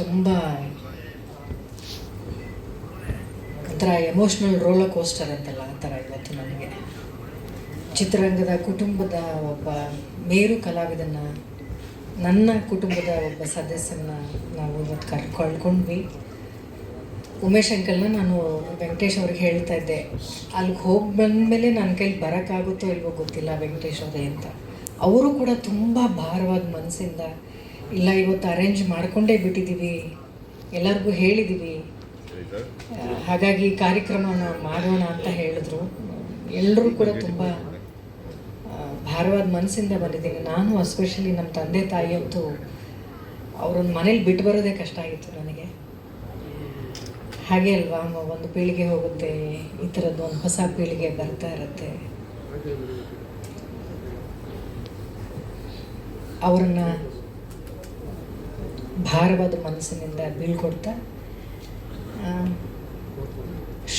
ತುಂಬ ಒಂಥರ emotional roller coaster ಅಂತಲ್ಲ ಆ ಥರ ಇವತ್ತು ನನಗೆ ಚಿತ್ರರಂಗದ ಕುಟುಂಬದ ಒಬ್ಬ ಮೇರು ಕಲಾವಿದನ ನನ್ನ ಕುಟುಂಬದ ಒಬ್ಬ ಸದಸ್ಯನ ನಾವು ಇವತ್ತು ಕರ್ ಕಳ್ಕೊಂಡ್ವಿ ಉಮೇಶ್ ಅಂಕಲ್ನ ನಾನು ವೆಂಕಟೇಶ್ ಅವ್ರಿಗೆ ಹೇಳ್ತಾ ಇದ್ದೆ ಅಲ್ಲಿಗೆ ಹೋಗಿ ಬಂದಮೇಲೆ ನನ್ನ ಕೈಲಿ ಬರೋಕ್ಕಾಗುತ್ತೋ ಇಲ್ವೋ ಗೊತ್ತಿಲ್ಲ ವೆಂಕಟೇಶ್ ಅವರೇ ಅಂತ. ಅವರು ಕೂಡ ತುಂಬ ಭಾರವಾದ ಮನಸ್ಸಿಂದ ಇಲ್ಲ, ಇವತ್ತು ಅರೇಂಜ್ ಮಾಡಿಕೊಂಡೇ ಬಿಟ್ಟಿದ್ದೀವಿ. ಎಲ್ಲರಿಗೂ ಹೇಳಿದ್ದೀವಿ. ಹಾಗಾಗಿ ಕಾರ್ಯಕ್ರಮವನ್ನು ಮಾಡೋಣ ಅಂತ ಹೇಳಿದ್ರು. ಎಲ್ಲರೂ ಕೂಡ ತುಂಬ ಭಾರವಾದ ಮನಸ್ಸಿಂದ ಬಂದಿದ್ದೀನಿ. ನಾನು ಎಸ್ಪೆಷಲಿ ನಮ್ಮ ತಂದೆ ತಾಯಿಯಂತೂ ಅವ್ರನ್ನ ಮನೇಲಿ ಬಿಟ್ಟು ಬರೋದೇ ಕಷ್ಟ ಆಗಿತ್ತು ನನಗೆ. ಹಾಗೆ ಅಲ್ವಾ ಒಂದು ಪೀಳಿಗೆ ಹೋಗುತ್ತೆ, ಈ ಥರದ್ದು ಒಂದು ಹೊಸ ಪೀಳಿಗೆ ಬರ್ತಾ ಇರುತ್ತೆ. ಅವ್ರನ್ನ ಭಾರವಾದ ಮನಸ್ಸಿನಿಂದ ಬೀಳ್ಕೊಡ್ತಾ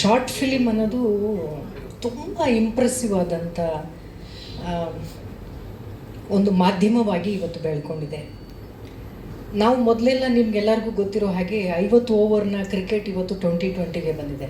ಶಾರ್ಟ್ ಫಿಲಿಮ್ ಅನ್ನೋದು ತುಂಬ ಇಂಪ್ರೆಸಿವ್ ಆದಂಥ ಒಂದು ಮಾಧ್ಯಮವಾಗಿ ಇವತ್ತು ಬೆಳ್ಕೊಂಡಿದೆ. ನಾವು ಮೊದಲೆಲ್ಲ ನಿಮ್ಗೆಲ್ಲರಿಗೂ ಗೊತ್ತಿರೋ ಹಾಗೆ ಐವತ್ತು ಓವರ್ನ ಕ್ರಿಕೆಟ್ ಇವತ್ತು ಟ್ವೆಂಟಿ ಟ್ವೆಂಟಿಗೆ ಬಂದಿದೆ.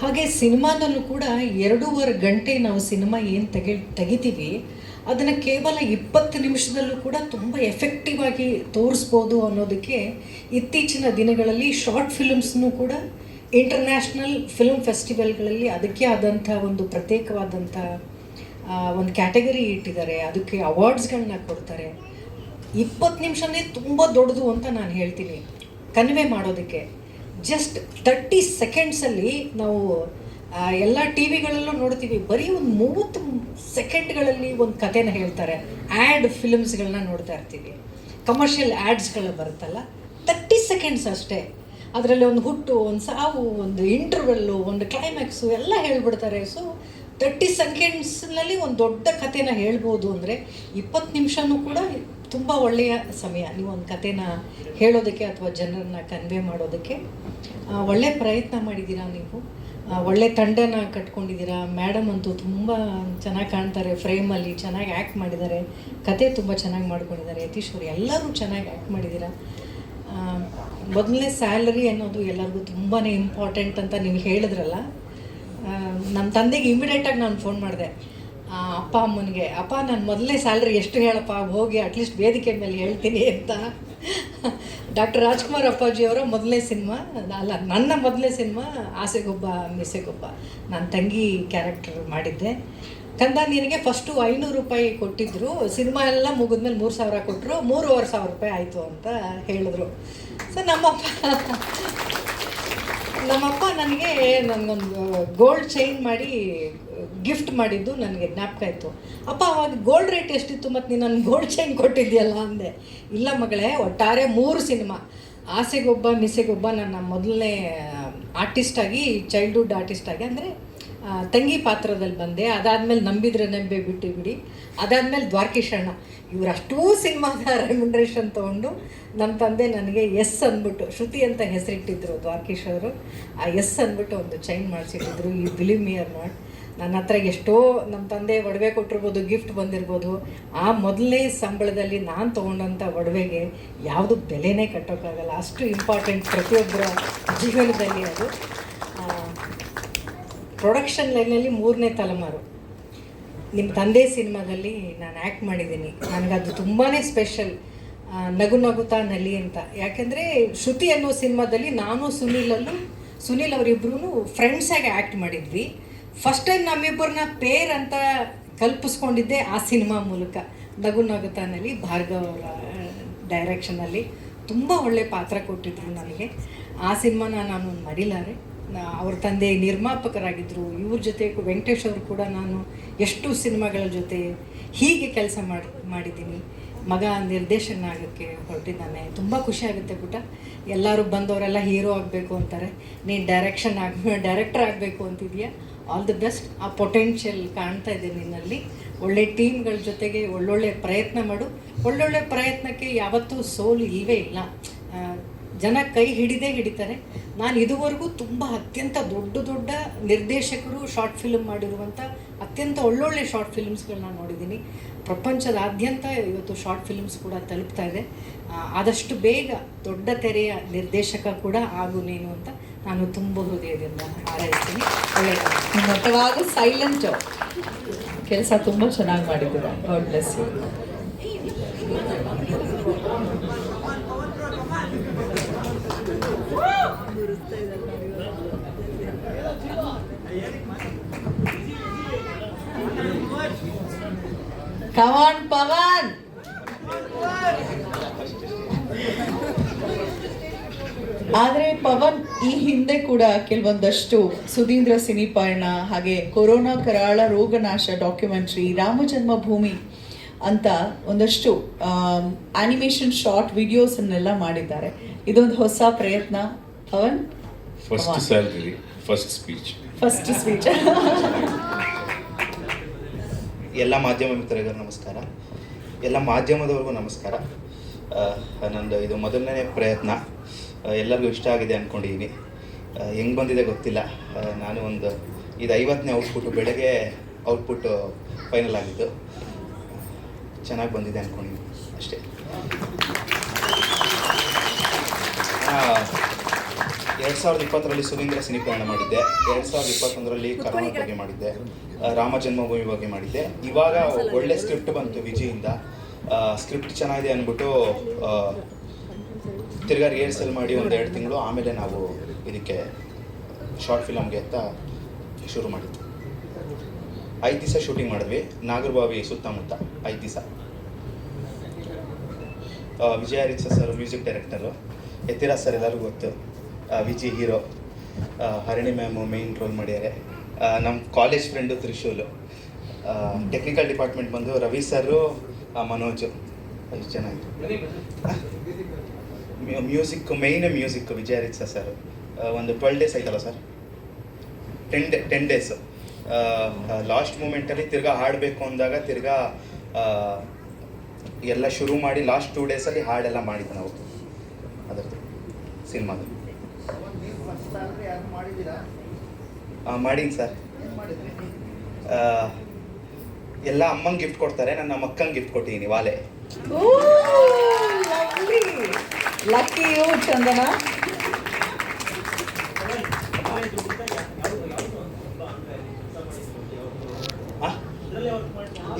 ಹಾಗೆ ಸಿನಿಮಾದಲ್ಲೂ ಕೂಡ ಎರಡೂವರೆ ಗಂಟೆ ನಾವು ಸಿನಿಮಾ ಏನು ತೆಗೆ ತೆಗಿತೀವಿ ಅದನ್ನು ಕೇವಲ ಇಪ್ಪತ್ತು ನಿಮಿಷದಲ್ಲೂ ಕೂಡ ತುಂಬ ಎಫೆಕ್ಟಿವ್ ಆಗಿ ತೋರಿಸ್ಬೋದು ಅನ್ನೋದಕ್ಕೆ ಇತ್ತೀಚಿನ ದಿನಗಳಲ್ಲಿ ಶಾರ್ಟ್ ಫಿಲಮ್ಸ್ನೂ ಕೂಡ ಇಂಟರ್ನ್ಯಾಷನಲ್ ಫಿಲ್ಮ್ ಫೆಸ್ಟಿವಲ್ಗಳಲ್ಲಿ ಅದಕ್ಕೆ ಆದಂಥ ಒಂದು ಪ್ರತ್ಯೇಕವಾದಂಥ ಒಂದು ಕ್ಯಾಟಗರಿ ಇಟ್ಟಿದ್ದಾರೆ. ಅದಕ್ಕೆ ಅವಾರ್ಡ್ಸ್ಗಳನ್ನ ಕೊಡ್ತಾರೆ. ಇಪ್ಪತ್ತು ನಿಮಿಷನೇ ತುಂಬ ದೊಡ್ಡದು ಅಂತ ನಾನು ಹೇಳ್ತೀನಿ. ಕನ್ವೆ ಮಾಡೋದಕ್ಕೆ. ಜಸ್ಟ್ ತರ್ಟಿ ಸೆಕೆಂಡ್ಸಲ್ಲಿ ನಾವು ಎಲ್ಲ ಟಿ ವಿಗಳಲ್ಲೂ ನೋಡ್ತೀವಿ. ಬರೀ ಒಂದು ಮೂವತ್ತು ಸೆಕೆಂಡ್ಗಳಲ್ಲಿ ಒಂದು ಕಥೆನ ಹೇಳ್ತಾರೆ. ಆ್ಯಡ್ ಫಿಲಮ್ಸ್ಗಳನ್ನ ನೋಡ್ತಾ ಇರ್ತೀವಿ. ಕಮರ್ಷಿಯಲ್ ಆ್ಯಡ್ಸ್ಗಳು ಬರುತ್ತಲ್ಲ ತರ್ಟಿ ಸೆಕೆಂಡ್ಸ್ ಅಷ್ಟೇ. ಅದರಲ್ಲಿ ಒಂದು ಹುಟ್ಟು, ಒಂದು ಸಾವು, ಒಂದು ಇಂಟರ್ವೆಲ್ಲು ಒಂದು ಕ್ಲೈಮ್ಯಾಕ್ಸು ಎಲ್ಲ ಹೇಳ್ಬಿಡ್ತಾರೆ. ಸೊ ತರ್ಟಿ ಸೆಕೆಂಡ್ಸ್ನಲ್ಲಿ ಒಂದು ದೊಡ್ಡ ಕಥೆನ ಹೇಳ್ಬೋದು ಅಂದರೆ ಇಪ್ಪತ್ತು ನಿಮಿಷನೂ ಕೂಡ ತುಂಬ ಒಳ್ಳೆಯ ಸಮಯ. ನೀವು ಒಂದು ಕಥೆನ ಹೇಳೋದಕ್ಕೆ ಅಥವಾ ಜನರನ್ನ ಕನ್ವೆ ಮಾಡೋದಕ್ಕೆ ಒಳ್ಳೆ ಪ್ರಯತ್ನ ಮಾಡಿದ್ದೀರಾ ನೀವು? ಒಳ್ಳೆ ತಂಡನ ಕಟ್ಕೊಂಡಿದ್ದೀರಾ? ಮೇಡಮ್ ಅಂತೂ ತುಂಬ ಚೆನ್ನಾಗಿ ಕಾಣ್ತಾರೆ ಫ್ರೇಮಲ್ಲಿ ಚೆನ್ನಾಗಿ ಆ್ಯಕ್ಟ್ ಮಾಡಿದ್ದಾರೆ. ಕತೆ ತುಂಬ ಚೆನ್ನಾಗಿ ಮಾಡ್ಕೊಂಡಿದ್ದಾರೆ. ಯತೀಶ್ ಅವರು, ಎಲ್ಲರೂ ಚೆನ್ನಾಗಿ ಆ್ಯಕ್ಟ್ ಮಾಡಿದ್ದೀರಾ? ಮೊದಲನೇ ಸ್ಯಾಲರಿ ಅನ್ನೋದು ಎಲ್ಲರಿಗೂ ತುಂಬಾ ಇಂಪಾರ್ಟೆಂಟ್ ಅಂತ ನೀವು ಹೇಳಿದ್ರಲ್ಲ. ನಮ್ಮ ತಂದೆಗೆ ಇಮಿಡಿಯೇಟಾಗಿ ನಾನು ಫೋನ್ ಮಾಡಿದೆ. ಅಪ್ಪ ಅಮ್ಮನಿಗೆ, ಅಪ್ಪ, ನಾನು ಮೊದಲನೇ ಸ್ಯಾಲ್ರಿ ಎಷ್ಟು ಹೇಳಪ್ಪ? ಹೋಗಿ ಅಟ್ಲೀಸ್ಟ್ ವೇದಿಕೆ ಮೇಲೆ ಹೇಳ್ತೀನಿ ಅಂತ. ಡಾಕ್ಟರ್ ರಾಜ್ಕುಮಾರ್ ಅಪ್ಪಾಜಿಯವರ ಮೊದಲನೇ ಸಿನಿಮಾ, ಅಲ್ಲ, ನನ್ನ ಮೊದಲನೇ ಸಿನಿಮಾ, ಆಸೆಗೊಬ್ಬ ಮಿಸೆಗೊಬ್ಬ ನನ್ನ ತಂಗಿ ಕ್ಯಾರೆಕ್ಟರ್ ಮಾಡಿದ್ದೆ. ಕಂದ ನಿನಗೆ ಫಸ್ಟು ಐನೂರು ರೂಪಾಯಿ ಕೊಟ್ಟಿದ್ರು. ಸಿನಿಮಾ ಎಲ್ಲ ಮುಗಿದ್ಮೇಲೆ ಮೂರು ಸಾವಿರ ಕೊಟ್ಟರು ಮೂರುವರೆ ಸಾವಿರ ರೂಪಾಯಿ ಆಯಿತು ಅಂತ ಹೇಳಿದ್ರು. ಸೊ ನಮ್ಮಪ್ಪ ನಮ್ಮಪ್ಪ ನನಗೆ ನನಗೊಂದು ಗೋಲ್ಡ್ ಚೈನ್ ಮಾಡಿ ಗಿಫ್ಟ್ ಮಾಡಿದ್ದು ನನಗೆ ಜ್ಞಾಪಕ ಇತ್ತು ಅಪ್ಪ, ಅವಾಗ ಗೋಲ್ಡ್ ರೇಟ್ ಎಷ್ಟಿತ್ತು ಮತ್ತು ನೀನು ನನ್ನ ಗೋಲ್ಡ್ ಚೈನ್ ಕೊಟ್ಟಿದ್ಯಲ್ಲ ಅಂದೆ. ಇಲ್ಲ ಮಗಳೇ, ಒಟ್ಟಾರೆ ಮೂರು ಸಿನಿಮಾ. ಆಸೆಗೊಬ್ಬ ಮಿಸೆಗೊಬ್ಬ ನನ್ನ ಮೊದಲನೇ ಆರ್ಟಿಸ್ಟಾಗಿ ಚೈಲ್ಡ್ಹುಡ್ ಆರ್ಟಿಸ್ಟಾಗಿ ಅಂದರೆ ತಂಗಿ ಪಾತ್ರದಲ್ಲಿ ಬಂದೆ. ಅದಾದಮೇಲೆ ನಂಬಿದ್ರೆ ನಂಬೆ ಬಿಟ್ಟು ಬಿಡಿ. ಅದಾದಮೇಲೆ ದ್ವಾರಕೀಶಣ್ಣ ಇವರಷ್ಟೂ ಸಿನಿಮಾದ ರೆಮ್ಯುನರೇಷನ್ ತೊಗೊಂಡು ನಮ್ಮ ತಂದೆ ನನಗೆ ಎಸ್ ಅಂದ್ಬಿಟ್ಟು, ಶ್ರುತಿ ಅಂತ ಹೆಸರಿಟ್ಟಿದ್ರು ದ್ವಾರಕೀಶ್ ಅವರು. ಆ ಎಸ್ ಅಂದ್ಬಿಟ್ಟು ಒಂದು ಚೈನ್ ಮಾಡಿಸಿಟ್ಟಿದ್ರು. ಈ ಬಿಲಿವ್ ಮಿಯರ್ ನಾಟ್. ನನ್ನ ಹತ್ರ ಎಷ್ಟೋ ನಮ್ಮ ತಂದೆ ಒಡವೆ ಕೊಟ್ಟಿರ್ಬೋದು ಗಿಫ್ಟ್ ಬಂದಿರ್ಬೋದು, ಆ ಮೊದಲನೇ ಸಂಬಳದಲ್ಲಿ ನಾನು ತೊಗೊಂಡಂಥ ಒಡವೆಗೆ ಯಾವುದು ಬೆಲೆನೇ ಕಟ್ಟೋಕ್ಕಾಗಲ್ಲ. ಅಷ್ಟು ಇಂಪಾರ್ಟೆಂಟ್ ಪ್ರತಿಯೊಬ್ಬರ ಜೀವನದಲ್ಲಿ ಅದು. ಪ್ರೊಡಕ್ಷನ್ ಲೈನಲ್ಲಿ ಮೂರನೇ ತಲೆಮಾರು. ನಿಮ್ಮ ತಂದೆ ಸಿನಿಮಾದಲ್ಲಿ ನಾನು ಆ್ಯಕ್ಟ್ ಮಾಡಿದ್ದೀನಿ. ನನಗದು ತುಂಬಾ ಸ್ಪೆಷಲ್ ನಗು ನಗುತ್ತಾ ನಲಿ ಅಂತ. ಯಾಕೆಂದರೆ ಶ್ರುತಿ ಅನ್ನೋ ಸಿನಿಮಾದಲ್ಲಿ ನಾನು ಸುನೀಲಲ್ಲೂ, ಸುನೀಲ್ ಅವರಿಬ್ಬರೂ ಫ್ರೆಂಡ್ಸಾಗಿ ಆ್ಯಕ್ಟ್ ಮಾಡಿದ್ವಿ. ಫಸ್ಟ್ ಟೈಮ್ ನಮ್ಮಿಬ್ಬರನ್ನ ಪೇರ್ ಅಂತ ಕಲ್ಪಿಸ್ಕೊಂಡಿದ್ದೆ ಆ ಸಿನಿಮಾ ಮೂಲಕ. ನಗು ನಗುತ್ತಾನಲ್ಲಿ ಭಾರ್ಗವ್ ಅವರ ಡೈರೆಕ್ಷನಲ್ಲಿ ತುಂಬ ಒಳ್ಳೆ ಪಾತ್ರ ಕೊಟ್ಟಿದ್ರು ನನಗೆ. ಆ ಸಿನಿಮಾನ ನಾನು ಮರಿಲಾರೆ. ಅವ್ರ ತಂದೆ ನಿರ್ಮಾಪಕರಾಗಿದ್ದರು ಇವ್ರ ಜೊತೆ ವೆಂಕಟೇಶ್ ಅವರು ಕೂಡ ನಾನು ಎಷ್ಟು ಸಿನಿಮಾಗಳ ಜೊತೆ ಹೀಗೆ ಕೆಲಸ ಮಾಡಿ, ಮಾಡಿದ್ದೀನಿ. ಮಗ ನಿರ್ದೇಶನ ಆಗೋಕ್ಕೆ ಹೊರಟಿದ್ದಾನೆ. ತುಂಬ ಖುಷಿ ಆಗುತ್ತೆ ಪುಟ. ಎಲ್ಲರೂ ಬಂದವರೆಲ್ಲ ಹೀರೋ ಆಗಬೇಕು ಅಂತಾರೆ. ನೀನು ಡೈರೆಕ್ಷನ್ ಆಗ ಡೈರೆಕ್ಟರ್ ಆಗಬೇಕು ಅಂತಿದೆಯಾ? ಆಲ್ ದಿ ಬೆಸ್ಟ್ ಆ ಪೊಟೆನ್ಷಿಯಲ್ ಕಾಣ್ತಾ ಇದೆ ನಿನ್ನಲ್ಲಿ. ಒಳ್ಳೆ ಟೀಮ್ಗಳ ಜೊತೆಗೆ ಒಳ್ಳೊಳ್ಳೆ ಪ್ರಯತ್ನ ಮಾಡು. ಒಳ್ಳೊಳ್ಳೆ ಪ್ರಯತ್ನಕ್ಕೆ ಯಾವತ್ತೂ ಸೋಲು ಇಲ್ಲವೇ ಇಲ್ಲ. ಜನ ಕೈ ಹಿಡಿದೇ ಹಿಡಿತಾರೆ. ನಾನು ಇದುವರೆಗೂ ತುಂಬ ಅತ್ಯಂತ ದೊಡ್ಡ ದೊಡ್ಡ ನಿರ್ದೇಶಕರು ಶಾರ್ಟ್ ಫಿಲ್ಮ್ ಮಾಡಿರುವಂಥ ಅತ್ಯಂತ ಒಳ್ಳೊಳ್ಳೆ ಶಾರ್ಟ್ ಫಿಲ್ಮ್ಸ್ಗಳನ್ನ ನೋಡಿದ್ದೀನಿ. ಪ್ರಪಂಚದಾದ್ಯಂತ ಇವತ್ತು ಶಾರ್ಟ್ ಫಿಲ್ಮ್ಸ್ ಕೂಡ ತಲುಪ್ತಾ ಇದೆ. ಆದಷ್ಟು ಬೇಗ ದೊಡ್ಡ ತೆರೆಯ ನಿರ್ದೇಶಕ ಕೂಡ ಆಗು ನೀನು ಅಂತ ನಾನು ತುಂಬ ಹೃದಯದಿಂದ ಹಾರೈಸ್ತೀನಿ ಒಳ್ಳೆಯದಾಗಲಿ ನಿಮ್ಮ ಮೊತ್ತವಾಗ ಸೈಲೆಂಟ್ ಕೆಲಸ ತುಂಬ ಚೆನ್ನಾಗಿ ಮಾಡಿದ್ದೀರಾ God bless you come on Pavan ಆದರೆ ಪವನ್ ಈ ಹಿಂದೆ ಕೂಡ ಕೆಲವೊಂದಷ್ಟು ಸುಧೀಂದ್ರ ಸಿನಿಪರ್ಣ ಹಾಗೆ ಕೊರೋನಾ ಕರಾಳ ರೋಗನಾಶ ಡಾಕ್ಯುಮೆಂಟ್ರಿ ರಾಮ ಜನ್ಮಭೂಮಿ ಅಂತ ಒಂದಷ್ಟು ಆನಿಮೇಷನ್ ಶಾರ್ಟ್ ವಿಡಿಯೋಸನ್ನೆಲ್ಲ ಮಾಡಿದ್ದಾರೆ. ಇದೊಂದು ಹೊಸ ಪ್ರಯತ್ನ. Pavan? First salary first speech first speech ಎಲ್ಲ ಮಾಧ್ಯಮ ಮಿತ್ರರಿಗೂ ನಮಸ್ಕಾರ. ಎಲ್ಲ ಮಾಧ್ಯಮದವ್ರಿಗೂ ನಮಸ್ಕಾರ. ನಂದು ಇದು ಮೊದಲನೇ ಪ್ರಯತ್ನ. ಎಲ್ಲರಿಗೂ ಇಷ್ಟ ಆಗಿದೆ ಅಂದ್ಕೊಂಡಿದ್ದೀನಿ ಹೆಂಗೆ ಬಂದಿದೆ ಗೊತ್ತಿಲ್ಲ. ನಾನು ಒಂದು ಇದು ಐವತ್ತನೇ ಔಟ್ಪುಟ್ ಬೆಳಗ್ಗೆ ಔಟ್ಪುಟ್ಟು ಫೈನಲ್ ಆಗಿದ್ದು. ಚೆನ್ನಾಗಿ ಬಂದಿದೆ ಅಂದ್ಕೊಂಡಿದ್ದೀನಿ ಅಷ್ಟೇ. ಎರಡು ಸಾವಿರದ ಇಪ್ಪತ್ತರಲ್ಲಿ ಸುವೀಂದ್ರ ಸಿನಿಪ್ರಯಾಣ ಮಾಡಿದ್ದೆ. ಎರಡು ಸಾವಿರದ ಇಪ್ಪತ್ತೊಂದರಲ್ಲಿ ಕರ್ನಾಟಕ ಬಗ್ಗೆ ಮಾಡಿದ್ದೆ. ರಾಮ ಜನ್ಮಭೂಮಿ ಬಗ್ಗೆ ಮಾಡಿದ್ದೆ. ಇವಾಗ ಒಳ್ಳೆ ಸ್ಕ್ರಿಪ್ಟ್ ಬಂತು ವಿಜಯಿಂದ. ಸ್ಕ್ರಿಪ್ಟ್ ಚೆನ್ನಾಗಿದೆ ಅಂದ್ಬಿಟ್ಟು ತಿರ್ಗಾ ರಿಹರ್ಸಲ್ ಮಾಡಿ ಒಂದು ಎರಡು ತಿಂಗಳು ಆಮೇಲೆ ನಾವು ಇದಕ್ಕೆ ಶಾರ್ಟ್ ಫಿಲಮ್ಗೆ ಅಂತ ಶುರು ಮಾಡಿದ್ವಿ ಐದು ದಿವಸ ಶೂಟಿಂಗ್ ಮಾಡಿದ್ವಿ. ನಾಗರಬಾವಿ ಸುತ್ತಮುತ್ತ ಐದು ದಿವಸ. Vijaya ಹರಿಚ sir music director Yathiraj sir ಎಲ್ಲರಿಗೂ ಗೊತ್ತು. Viji hero Harini ma'am main role ಮಾಡ್ಯಾರೆ ನಮ್ಮ college friend Trishul. Technical department ಬಂದು ರವಿ ಸರು ಮನೋಜು. ಇದ್ರು ಮ್ಯೂಸಿಕ್ ಮೇಯ್ನ್ ಮ್ಯೂಸಿಕ್ ವಿಜಯ ಹರಿಚ ಸರ್ ಒಂದು ಟ್ವೆಲ್ ಡೇಸ್ ಆಯ್ತಲ್ಲ sir ten day ten days last ಮೂಮೆಂಟಲ್ಲಿ ತಿರ್ಗಾ ಹಾಡಬೇಕು ಅಂದಾಗ ತಿರ್ಗಾ ಎಲ್ಲ ಶುರು ಮಾಡಿ ಲಾಸ್ಟ್ ಟೂ ಡೇಸಲ್ಲಿ ಹಾಡೆಲ್ಲ ಮಾಡಿದ್ದು ನಾವು. ಅದರದ್ದು ಸಿನಿಮಾದ. ಮಾಡೀನಿ ಸರ್ ಎಲ್ಲ ಅಮ್ಮಂಗೆ ಗಿಫ್ಟ್ ಕೊಡ್ತಾರೆ, ನನ್ನ ಮಕ್ಕಂಗೆ ಗಿಫ್ಟ್ ಕೊಟ್ಟಿದ್ದೀನಿ ವಾಲೆ. Lucky you Chandana?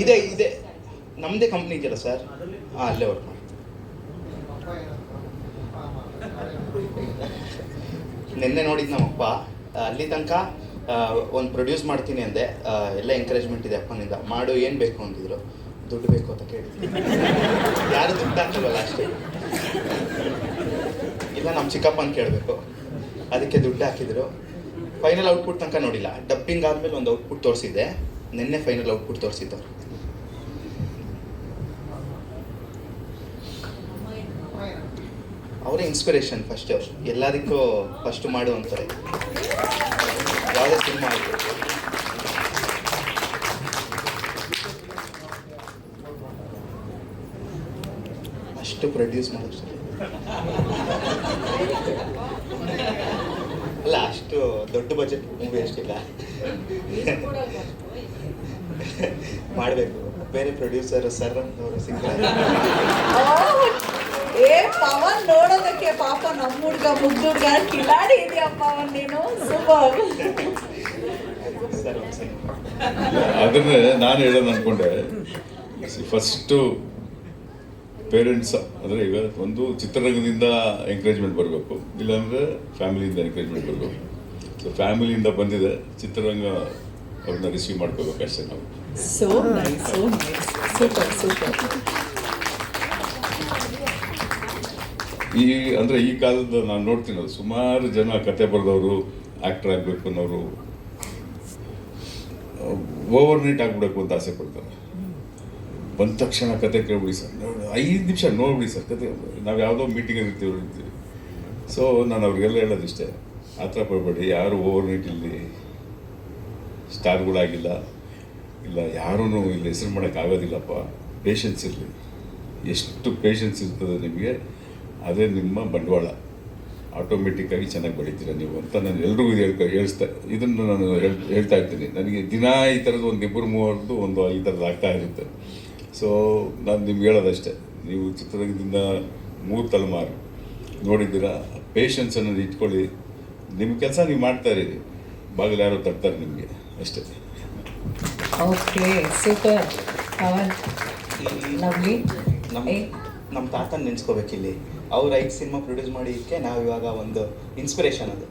ಇದೆ ಇದೆ. ನಮ್ಮದೇ ಕಂಪ್ನಿ ಇದೆಯಲ್ಲ ಸರ್ ಹಾಂ ಅಲ್ಲೇ ವರ್ಕ್ ಮಾಡಿ. ನಿನ್ನೆ ನೋಡಿದ್ದು ನಮ್ಮಪ್ಪ ಅಲ್ಲಿ ತನಕ ಒಂದು ಪ್ರೊಡ್ಯೂಸ್ ಮಾಡ್ತೀನಿ ಅಂದೆ. ಎಲ್ಲ ಎಂಕರೇಜ್ಮೆಂಟ್ ಇದೆ ಅಪ್ಪನಿಂದ. ಮಾಡು, ಏನು ಬೇಕು ಅಂತಿದ್ರು ದುಡ್ಡು ಬೇಕು ಅಂತ ಕೇಳಿದ್ವಿ. ಯಾರು ದುಡ್ಡು ಹಾಕಲ್ವಲ್ಲ ಅಷ್ಟೇ? ಇಲ್ಲ, ನಮ್ಮ ಚಿಕ್ಕಪ್ಪನ ಕೇಳಬೇಕು. ಅದಕ್ಕೆ ದುಡ್ಡು ಹಾಕಿದ್ರು. ಫೈನಲ್ ಔಟ್ಪುಟ್ ತನಕ ನೋಡಿಲ್ಲ. ಡಬ್ಬಿಂಗ್ ಆದಮೇಲೆ ಒಂದು ಔಟ್ಪುಟ್ ತೋರಿಸಿದ್ದೆ ನಿನ್ನೆ ಫೈನಲ್ ಔಟ್ಪುಟ್ ತೋರಿಸಿದ್ದವ್ರು ಅವರೇ ಇನ್ಸ್ಪಿರೇಷನ್ ಫಸ್ಟ್ ಎಲ್ಲದಕ್ಕೂ ಫಸ್ಟ್ ಮಾಡು ಅಂತಾರೆ ಯಾವುದೇ ಸಿನಿಮಾ ಆಯಿತು ಅಷ್ಟು ಪ್ರೊಡ್ಯೂಸ್ ಮಾಡೋದು ಸರ್ ಅಲ್ಲ ಅಷ್ಟು ದೊಡ್ಡ ಬಜೆಟ್ ಮೂವಿ ಅಷ್ಟಿಲ್ಲ. ಮಾಡಬೇಕು. ಬೇರೆ ಪ್ರೊಡ್ಯೂಸರ್ ಸರ್ ಅವರು ಸಿಗ್ತಾರೆ ಏ ಪವನ್ ನೋಡೋದಕ್ಕೆ ಪಾಪ ನಮ್ಮ ಹುಡುಗ ಮುಗ್ಧ ಹುಡ್ಗ ಕಿಲಾಡಿ ಇದೆಯಪ್ಪ ನೀನು? ಸೂಪರ್ ಅದನ್ನೇ ನಾನು ಹೇಳೋದು ಅನ್ಕೊಂಡೆ. ಫಸ್ಟು ಪೇರೆಂಟ್ಸ್ ಅಂದರೆ ಈಗ ಒಂದು ಚಿತ್ರರಂಗದಿಂದ ಎಂಕರೇಜ್ಮೆಂಟ್ ಬರಬೇಕು. ಇಲ್ಲಾಂದರೆ ಫ್ಯಾಮಿಲಿಯಿಂದ ಎಂಕರೇಜ್ಮೆಂಟ್ ಬರಬೇಕು. ಸೊ ಫ್ಯಾಮಿಲಿಯಿಂದ ಬಂದಿದೆ ಚಿತ್ರರಂಗ ಅವ್ರನ್ನ ರಿಸೀವ್ ಮಾಡ್ಕೋಬೇಕಷ್ಟೇ ನಾವು. So nice so nice super super ಈ ಅಂದರೆ ಈ ಕಾಲದ ನಾನು ನೋಡ್ತೀನಿ ಅದು. ಸುಮಾರು ಜನ ಕತೆ ಬರೆದವರು ಆ್ಯಕ್ಟರ್ ಆಗಬೇಕು ಅನ್ನೋರು ಓವರ್ ನೈಟ್ ಆಗ್ಬಿಡಬೇಕು ಅಂತ ಆಸೆ ಪಡ್ತಾರೆ. ಬಂದ ತಕ್ಷಣ ಕತೆ ಕೇಳ್ಬಿಡಿ ಸರ್. ಐದು ನಿಮಿಷ ನೋಡ್ಬಿಡಿ ಸರ್. ಕತೆ ನಾವು ಯಾವುದೋ ಮೀಟಿಂಗಲ್ಲಿ ಇರ್ತೀವಿ ಇರ್ತೀವಿ. ಸೊ ನಾನು ಅವ್ರಿಗೆಲ್ಲ ಹೇಳೋದಿಷ್ಟೇ. ಆ ಥರ ಪಡಬೇಡಿ, ಯಾರು ಓವರ್ ನೈಟ್ ಇಲ್ಲಿ ಸ್ಟಾರ್ಗಳಾಗಿಲ್ಲ. ಇಲ್ಲ ಯಾರೂ ಇಲ್ಲಿ ಹೆಸರು ಮಾಡೋಕ್ಕಾಗೋದಿಲ್ಲಪ್ಪ ಪೇಷನ್ಸ್ ಇರಲಿ. ಎಷ್ಟು ಪೇಷನ್ಸ್ ಇರ್ತದೆ ನಿಮಗೆ, ಅದೇ ನಿಮ್ಮ ಬಂಡವಾಳ. ಆಟೋಮೆಟಿಕ್ಕಾಗಿ ಚೆನ್ನಾಗಿ ಬೆಳಿತೀರ ನೀವು ಅಂತ ನಾನು ಎಲ್ರಿಗೂ ಇದು ಹೇಳ್ಕೊ ಹೇಳಿಸ್ತಾ ಇದನ್ನು ನಾನು ಹೇಳ್ತಾ ಇರ್ತೀನಿ. ನನಗೆ ದಿನ ಈ ಥರದ್ದು ಒಂದು ಇಬ್ಬರು ಮೂವರದ್ದು ಒಂದು ಈ ಥರದ್ದು ಆಗ್ತಾ ಇರುತ್ತೆ. ಸೊ ನಾನು ನಿಮ್ಗೆ ಹೇಳೋದಷ್ಟೇ ನೀವು ಚಿತ್ರದುರ್ಗದಿಂದ ಮೂರು ತಲೆಮಾರು ನೋಡಿದ್ದೀರಾ ಪೇಷನ್ಸ್ ಅನ್ನೋದು ಇಟ್ಕೊಳ್ಳಿ. ನಿಮ್ಮ ಕೆಲಸ ನೀವು ಮಾಡ್ತಾ ಇರೀರಿ ಬಾಗಿಲು ಯಾರೋ ತರ್ತಾರೆ ನಿಮಗೆ. ಅಷ್ಟೇ. Okay super Pavan lovely. ನಮ್ಮ ನಮ್ಮ ತಾತನ ನೆನ್ಸ್ಕೋಬೇಕಿಲ್ಲಿ. ಅವ್ರು ಐದು ಸಿನಿಮಾ ಪ್ರೊಡ್ಯೂಸ್ ಮಾಡಿದ್ದಕ್ಕೆ ನಾವು ಇವಾಗ ಒಂದು ಇನ್ಸ್ಪಿರೇಷನ್ ಅದು.